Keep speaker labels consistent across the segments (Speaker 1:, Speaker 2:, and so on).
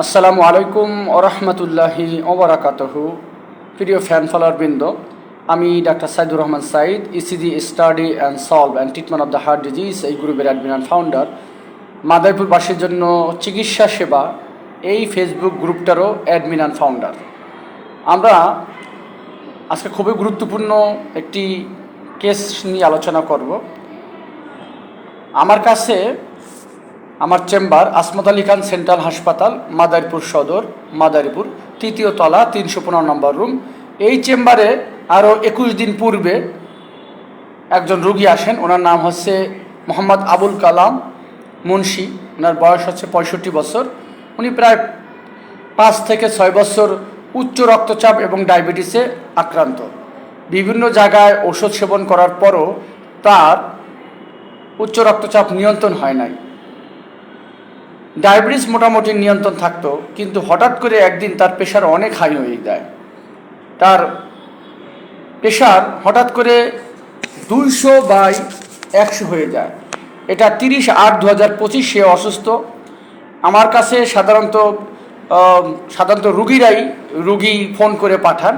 Speaker 1: আসসালামু আলাইকুম ওরহমতুল্লাহি ওবরাকাতহু প্রিয় ফ্যান ফলোয়ার বৃন্দ, আমি doctor Saidur Rahman Saeed ECG study and solve and treatment of the heart disease এই গ্রুপের অ্যাডমিন অ্যান্ড ফাউন্ডার মাদারীপুরবাসীর জন্য চিকিৎসা সেবা, এই ফেসবুক গ্রুপটারও অ্যাডমিন অ্যান্ড ফাউন্ডার আমরা আজকে খুবই গুরুত্বপূর্ণ একটি কেস নিয়ে আলোচনা করব। আমার কাছে আমার চেম্বার আসমত আলী খান সেন্ট্রাল হাসপাতাল, মাদারীপুর সদর, মাদারীপুর, তৃতীয় তলা, তিনশো পনেরো নম্বর রুম। এই চেম্বারে আরও একুশ দিন পূর্বে একজন রুগী আসেন, ওনার নাম হচ্ছে মোহাম্মদ আবুল কালাম মুন্সি। ওনার বয়স হচ্ছে পঁয়ষট্টি বছর। উনি প্রায় পাঁচ থেকে ছয় বছর উচ্চ রক্তচাপ এবং ডায়াবেটিসে আক্রান্ত। বিভিন্ন জায়গায় ওষুধ সেবন করার পরও তার উচ্চ রক্তচাপ নিয়ন্ত্রণ হয় নাই। ডায়াবেটিস মোটামুটি নিয়ন্ত্রণ থাকতো, কিন্তু হঠাৎ করে একদিন তার প্রেশার অনেক হাই হয়ে যায়। তার প্রেশার হঠাৎ করে দুইশো বাই একশো হয়ে যায়। এটা তিরিশ আট দু হাজার পঁচিশ, সে অসুস্থ। আমার কাছে সাধারণত সাধারণত রুগীরাই রুগী ফোন করে পাঠান।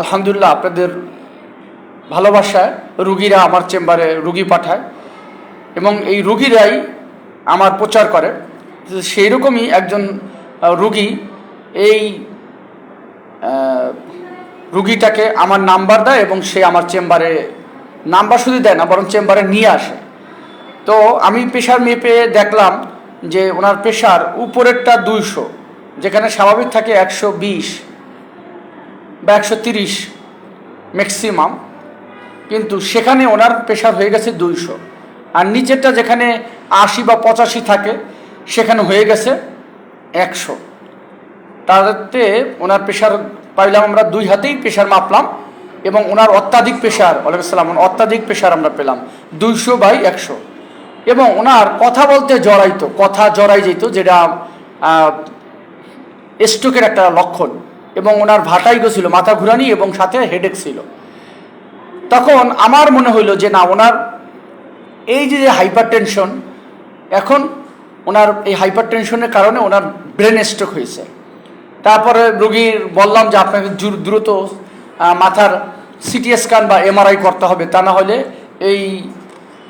Speaker 1: আলহামদুলিল্লাহ আপনাদের ভালোবাসায় রুগীরা আমার চেম্বারে রুগী পাঠায় এবং এই রুগীরাই আমার প্রচার করে। সেই রকমই একজন রুগী এই রুগীটাকে আমার নাম্বার দেয় এবং সে আমার চেম্বারে নাম্বার শুধু দেয় না, বরং চেম্বারে নিয়ে আসে। তো আমি প্রেশার মেপে দেখলাম যে ওনার প্রেশার উপরেরটা দুইশো, যেখানে স্বাভাবিক থাকে একশো বিশ বা একশো তিরিশ ম্যাক্সিমাম, কিন্তু সেখানে ওনার প্রেশার হয়ে গেছে দুইশো। আর নিচেরটা যেখানে আশি বা পঁচাশি থাকে সেখানে হয়ে গেছে একশো। তাতে ওনার প্রেশার পাইলাম আমরা দুই হাতেই প্রেশার মাপলাম এবং ওনার অত্যাধিক প্রেশার আলাইসালাম অত্যাধিক প্রেশার আমরা পেলাম দুইশো বাই একশো। এবং ওনার কথা বলতে জড়াইতো, কথা জড়াই যেত যেটা স্ট্রোকের একটা লক্ষণ এবং ওনার ভাটাই গেছিল মাথা ঘুরানি এবং সাথে হেডেক ছিল। তখন আমার মনে হইল যে না, ওনার এই যে হাইপার টেনশন এখন ওনার এই হাইপার টেনশনের কারণে ওনার ব্রেন স্ট্রোক হয়েছে। তারপরে রুগীর বললাম যে আপনাকে দ্রুত মাথার সিটি স্ক্যান বা এমআরআই করতে হবে, তা না হলে এই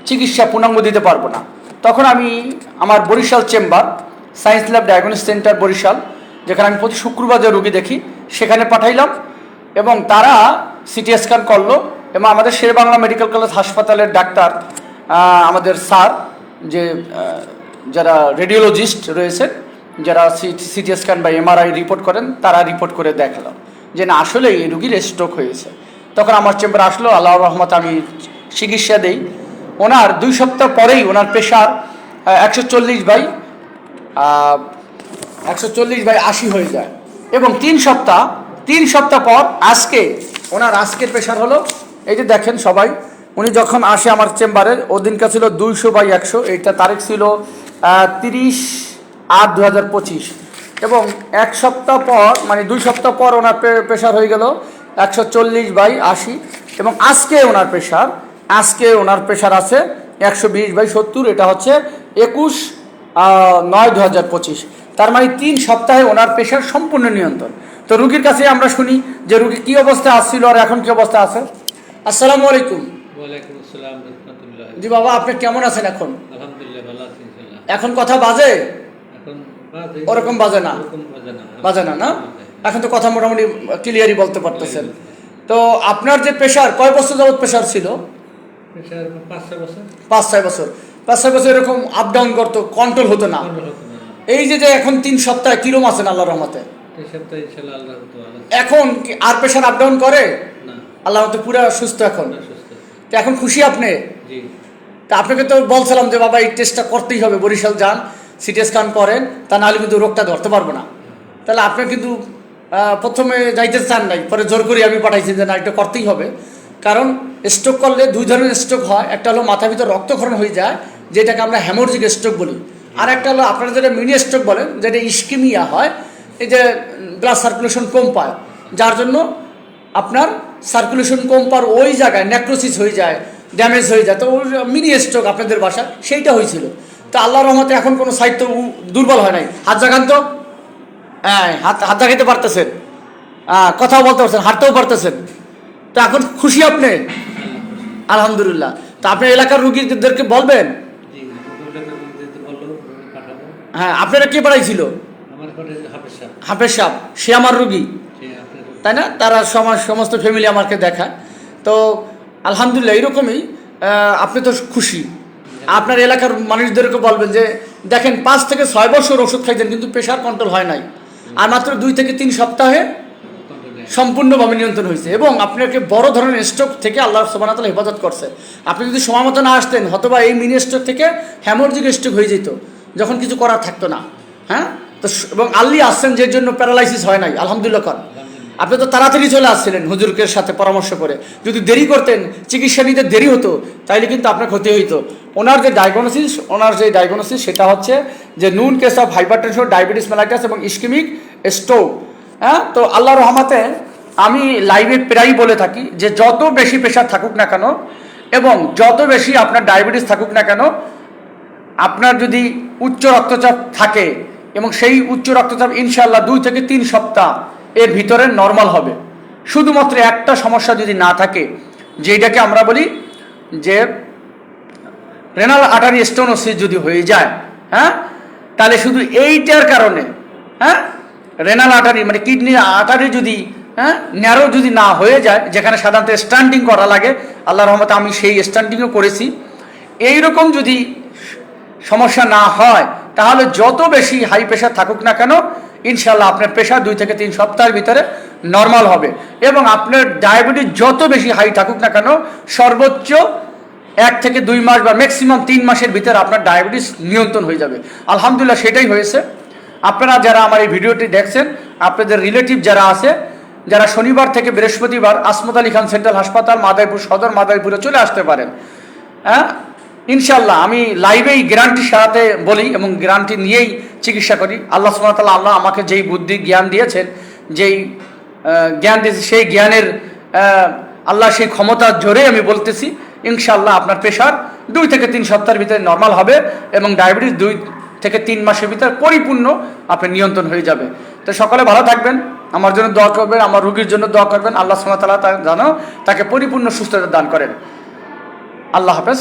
Speaker 1: চিকিৎসা পূর্ণাঙ্গ দিতে পারব না। তখন আমি আমার Barishal chamber, science lab diagnose centre Barishal, যেখানে আমি প্রতি শুক্রবার যে রুগী দেখি, সেখানে পাঠাইলাম এবং তারা সিটি স্ক্যান করল এবং আমাদের শেরবাংলা মেডিকেল কলেজ হাসপাতালের ডাক্তার আমাদের স্যার, যে যারা রেডিওলজিস্ট রয়েছেন, যারা সিটি স্ক্যান বা এমআরআই রিপোর্ট করেন, তারা রিপোর্ট করে দেখাল যে না, আসলে এই রুগীর স্ট্রোক হয়েছে। তখন আমার চেম্বার আসলো আল্লাহ রহমত আমি চিকিৎসা দেই। ওনার দুই সপ্তাহ পরেই ওনার প্রেশার একশো চল্লিশ বাই একশো চল্লিশ বাই আশি হয়ে যায়। এবং তিন সপ্তাহ তিন সপ্তাহ পর আজকে ওনার আজকের প্রেশার হলো। এই যে দেখেন সবাই, উনি যখন আসে আমার চেম্বারে ওদিনকা ছিল দুইশো বাই একশো, এইটা তারিখ ছিল তিরিশ আট দু হাজার পঁচিশ। এবং এক সপ্তাহ পর মানে দুই সপ্তাহ পর ওনার প্রেশার হয়ে গেল একশো চল্লিশ বাই আশি। এবং আজকে ওনার প্রেশার আজকে ওনার প্রেশার আছে একশো বিশ বাই সত্তর এটা হচ্ছে একুশ নয় দু হাজার পঁচিশ। তার মানে তিন সপ্তাহে ওনার প্রেশার সম্পূর্ণ নিয়ন্ত্রণ। তো রুগীর কাছে আমরা শুনি যে রুগী কি অবস্থা আসছিল আর এখন কি অবস্থা আছে। আসসালামু আলাইকুম। জি বাবা আপনি কেমন আছেন এখন
Speaker 2: আলহামদুলিল্লাহ ভালো আছি ইনশাল্লাহ
Speaker 1: এখন কথা বাজে? ওরকম বাজে না?
Speaker 2: বাজে না।
Speaker 1: না এখন তো কথা মোটামুটি ক্লিয়ারই বলতে পারতেছেন। তো আপনার যে প্রেশার কয় বছর যাবৎ প্রেশার ছিল?
Speaker 2: পাঁচ ছয় বছর।
Speaker 1: পাঁচ ছয় বছর। এরকম আপ ডাউন করতো কন্ট্রোল হতো না। এই যে যে এখন তিন সপ্তাহে কিরম আছেন আল্লাহ রহমতে? এখন আর প্রেশার আপ ডাউন করে? আল্লাহ পুরো সুস্থ এখন। এখন খুশি আপনি? তা আপনাকে তো বলছিলাম যে, বাবা, এই টেস্টটা করতেই হবে, বরিশাল যান সিটি স্ক্যান করেন, তা নাহলে কিন্তু রোগটা ধরতে পারব না। তাহলে আপনি কিন্তু প্রথমে যাইতে চান নাই, পরে জোর করে আমি পাঠাইছি যে, না, এটা করতেই হবে। কারণ স্ট্রোক করলে দুই ধরনের স্ট্রোক হয়, একটা হলো মাথার ভিতর রক্তক্ষরণ হয়ে যায়, যেটাকে আমরা হ্যামোরজিক স্ট্রোক বলি, আর একটা হলো আপনারা যেটা মিনি স্ট্রোক বলেন, যেটা ইস্কিমিয়া হয়, এই যে ব্লাড সার্কুলেশন কম পায়, যার জন্য আপনার সার্কুলেশন কম পার ওই জায়গায় নেক্রোসিস হয়ে যায় ড্যামেজ হয়ে যায়। তো ওর মিনি স্ট্রোক আপনাদের বাসা সেইটা হয়েছিল। তো আল্লাহ রহমতে এখন কোনো সাহিত্য দুর্বল হয় নাই। হাত জাগান তো। হ্যাঁ হাত হাত দেখাইতে পারতেছেন। হ্যাঁ, কথাও বলতে পারছেন হাঁটতেও পারতেছেন। তো এখন খুশি আপনি? আলহামদুলিল্লাহ। তা আপনি এলাকার রুগীদেরকে বলবেন? হ্যাঁ আপনারা কে
Speaker 2: ঘরে হাফেজ সাহেব।
Speaker 1: সে আমার রুগী। তাই না? তারা সমাজ সমস্ত ফ্যামিলি আমাকে দেখা। তো আলহামদুলিল্লাহ এরকমই আপনি তো খুশি। আপনার এলাকার মানুষদেরকে বলবেন যে, দেখেন, পাঁচ থেকে ছয় বছর ওষুধ খাইছেন কিন্তু প্রেশার কন্ট্রোল হয় নাই। আর মাত্র দুই থেকে তিন সপ্তাহে সম্পূর্ণভাবে নিয়ন্ত্রণ হয়েছে। এবং আপনাকে বড় ধরনের স্ট্রোক থেকে আল্লাহ সোবানাতলা হেফাজত করছে। আপনি যদি সময় মতো না আসতেন, হয়তোবা এই মিনি স্ট্রোক থেকে হ্যামোরজিক স্ট্রোক হয়ে যেত। যখন কিছু করার থাকতো না। হ্যাঁ? তো এবং আল্লি আসছেন যে জন্য প্যারালাইসিস হয় নাই, আলহামদুলিল্লাহ কর। আপনি তো তাড়াতাড়ি চলে আসছিলেন হুজুরকে সাথে পরামর্শ করে। যদি দেরি করতেন, চিকিৎসা নিতে দেরি হতো, তাইলে কিন্তু আপনার ক্ষতি হইতো। ওনার যে ডায়াগনোসিস ওনার যে ডায়াগনোসিস সেটা হচ্ছে যে known case of hypertension diabetes mellitus এবং ইস্কিমিক স্ট্রোক হ্যাঁ? তো আল্লাহ রহমাতে আমি লাইভে প্রায়ই বলে থাকি যে যত বেশি প্রেশার থাকুক না কেন এবং যত বেশি আপনার ডায়াবেটিস থাকুক না কেন, আপনার যদি উচ্চ রক্তচাপ থাকে এবং সেই উচ্চ রক্তচাপ ইনশাল্লাহ দুই থেকে তিন সপ্তাহ এর ভিতরে নর্মাল হবে। শুধুমাত্র একটা সমস্যা যদি না থাকে, যেটাকে আমরা বলি যে রেনাল আটারি স্টোনোসিস যদি হয়ে যায় হ্যাঁ? তাহলে শুধু এইটার কারণে হ্যাঁ? রেনাল আটারি মানে কিডনি আটারি যদি হ্যাঁ? ন্যারো যদি না হয়ে যায়, যেখানে সাধারণত স্ট্যান্ডিং করা লাগে আল্লাহ রহমতে আমি সেই স্ট্যান্ডিংও করেছি। এই রকম যদি সমস্যা না হয়, তাহলে যত বেশি হাই প্রেশার থাকুক না কেন ইনশাল্লাহ আপনার প্রেশার দুই থেকে তিন সপ্তাহের ভিতরে নর্মাল হবে। এবং আপনার ডায়াবেটিস যত বেশি হাই থাকুক না কেন, সর্বোচ্চ এক থেকে দুই মাস বা ম্যাক্সিমাম তিন মাসের ভিতরে আপনার ডায়াবেটিস নিয়ন্ত্রণ হয়ে যাবে। আলহামদুলিল্লাহ সেটাই হয়েছে। আপনারা যারা আমার এই ভিডিওটি দেখছেন, আপনাদের রিলেটিভ যারা আছে, যারা শনিবার থেকে বৃহস্পতিবার আসমত আলী খান সেন্ট্রাল হাসপাতাল, মাদারীপুর সদর, মাদারীপুরে চলে আসতে পারেন। হ্যাঁ? ইনশাল্লাহ আমি লাইভেই গ্যারান্টির সাথে বলি এবং গ্যারান্টি নিয়েই চিকিৎসা করি। আল্লাহ সুমতাল্লাহ আল্লাহ আমাকে যেই বুদ্ধি জ্ঞান দিয়েছেন, যেই জ্ঞান দিয়েছে, সেই জ্ঞানের আল্লাহ সেই ক্ষমতার জোরে আমি বলতেছি ইনশাল্লাহ আপনার প্রেশার দুই থেকে তিন সপ্তাহের ভিতরে নর্মাল হবে এবং ডায়াবেটিস দুই থেকে তিন মাসের ভিতরে পরিপূর্ণ আপনি নিয়ন্ত্রণ হয়ে যাবে। তো সকলে ভালো থাকবেন, আমার জন্য দোয়া করবেন, আমার রুগীর জন্য দোয়া করবেন, আল্লাহ সুমতাল্লাহ যেন তাকে পরিপূর্ণ সুস্থতা দান করেন। আল্লাহ হাফেজ।